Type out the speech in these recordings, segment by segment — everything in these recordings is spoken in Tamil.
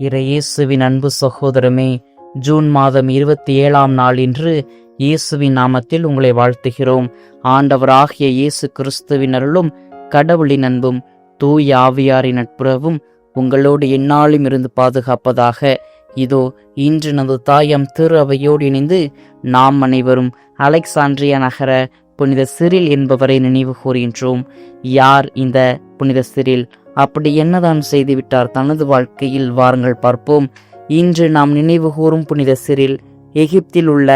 இறையேசுவின் அன்பு சகோதரமே ஜூன் மாதம் இருபத்தி ஏழாம் நாள் இன்று இயேசுவின் நாமத்தில் உங்களை வாழ்த்துகிறோம். ஆண்டவராகிய இயேசு கிறிஸ்துவின் அருளும் கடவுளின் அன்பும் தூய் ஆவியாரின் நட்புறவும் உங்களோடு எந்நாளும் இருந்து பாதுகாப்பதாக. இதோ இன்று நமது தாயம் திரு அவையோடு இணைந்து நாம் அனைவரும் அலெக்சாண்ட்ரியா நகர புனித சிறில் என்பவரை நினைவு கூறுகின்றோம். யார் இந்த புனித சிறில் அப்படி என்னதான் செய்துவிட்டார் தனது வாழ்க்கையில்? வாருங்கள் பார்ப்போம். இன்று நாம் நினைவு கூறும் புனித சிறில் எகிப்தில் உள்ள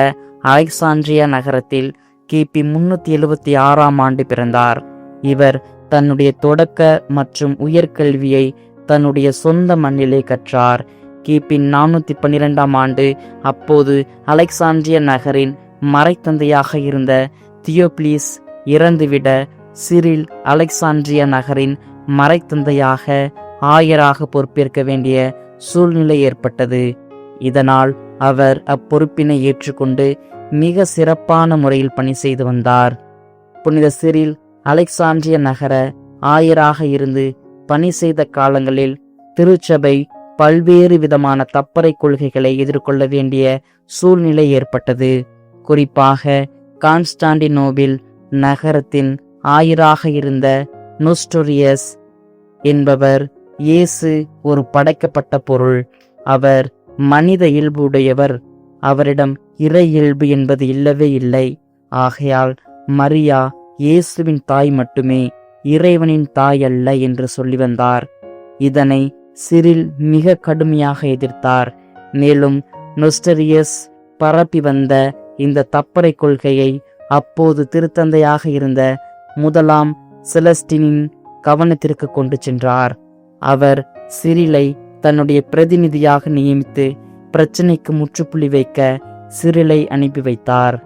அலெக்சாண்ட்ரியா நகரத்தில் கிபி முன்னூத்தி எழுபத்தி ஆறாம் ஆண்டு பிறந்தார். இவர் தன்னுடைய தொடக்க மற்றும் உயர்கல்வியை தன்னுடைய சொந்த மண்ணிலே கற்றார். கிபி நானூத்தி பன்னிரெண்டாம் ஆண்டு அப்போது அலெக்சாண்ட்ரியா நகரின் மறைத்தந்தையாக இருந்த தியோப்ளீஸ் இறந்துவிட சிறில் அலெக்சாண்ட்ரியா நகரின் மறைத்தந்தையாக ஆயராக பொறுப்பேற்க வேண்டிய சூழ்நிலை ஏற்பட்டது. இதனால் அவர் அப்பொறுப்பினை ஏற்றுக்கொண்டு மிக சிறப்பான முறையில் பணி செய்து வந்தார். புனித சிறில் அலெக்சாண்டிய நகர ஆயராக இருந்து பணி செய்த காலங்களில் திருச்சபை பல்வேறு விதமான தப்பறை கொள்கைகளை எதிர்கொள்ள வேண்டிய சூழ்நிலை ஏற்பட்டது. குறிப்பாக கான்ஸ்டாண்டினோபில் நகரத்தின் ஆயராக இருந்த நொஸ்டோரியஸ் என்பவர் இயேசு ஒரு படைக்கப்பட்ட பொருள். அவர் மனித இயல்பு உடையவர் அவரிடம் இறை இயல்பு என்பது இல்லவே இல்லை. ஆகையால் மரியா இயேசுவின் தாய் மட்டுமே இறைவனின் தாய் அல்ல என்று சொல்லி வந்தார். இதனை சிறில் மிக கடுமையாக எதிர்த்தார். மேலும் நொஸ்டரியஸ் பரப்பி வந்த இந்த தப்பறை கொள்கையை அப்போது திருத்தந்தையாக இருந்த முதலாம் செலஸ்டினின் கவனத்திற்கு கொண்டு சென்றார். அவர் சிறிலை தன்னுடைய பிரதிநிதியாக நியமித்து பிரச்சனைக்கு முற்றுப்புள்ளி வைக்க சிறிலை அனுப்பி வைத்தார்.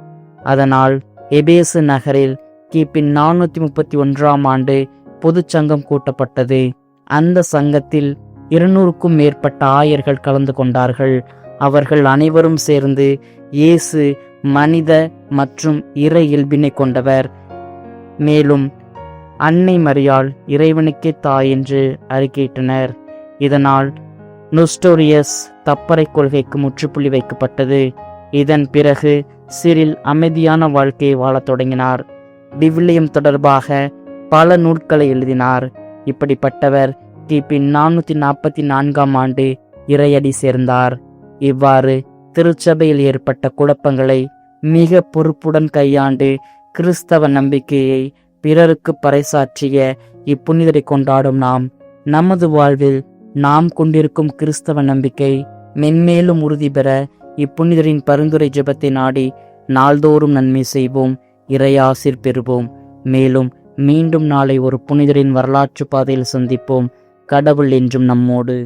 அதனால் எபேசு நகரில் கிபி நானூத்தி முப்பத்தி ஒன்றாம் ஆண்டு பொதுச்சங்கம் கூட்டப்பட்டது. அந்த சங்கத்தில் இருநூறுக்கும் மேற்பட்ட ஆயர்கள் கலந்து கொண்டார்கள். அவர்கள் அனைவரும் சேர்ந்து இயேசு மனித மற்றும் இற இயல்பினை கொண்டவர். மேலும் அன்னை மரியாள் இறைவனுக்கே தாய் என்று அறிக்கையிட்டனர். இதனால் நுஸ்டோரியஸ் தப்பறை கொள்கைக்கு முற்றுப்புள்ளி வைக்கப்பட்டது. இதன் பிறகு சிறில் அமைதியான வாழ்க்கையை வாழத் தொடங்கினார். விவிலியம் தொடர்பாக பல நூட்களை எழுதினார். இப்படிப்பட்டவர் கிபி நானூற்றி நாற்பத்தி நான்காம் ஆண்டு இறையடி சேர்ந்தார். இவ்வாறு திருச்சபையில் ஏற்பட்ட குழப்பங்களை மிக பொறுப்புடன் கையாண்டு கிறிஸ்தவ நம்பிக்கையை பிறருக்கு பறைசாற்றிய இப்புனிதரை கொண்டாடும் நாம். நமது வாழ்வில் நாம் கொண்டிருக்கும் கிறிஸ்தவ நம்பிக்கை மென்மேலும் உறுதி பெற இப்புனிதரின் பரிந்துரை ஜெபத்தை நாடி நாள்தோறும் நன்மை செய்வோம் இறையாசிர் பெறுவோம். மேலும் மீண்டும் நாளை ஒரு புனிதரின் வரலாற்று பாதையில் சந்திப்போம். கடவுள் என்றும் நம்மோடு.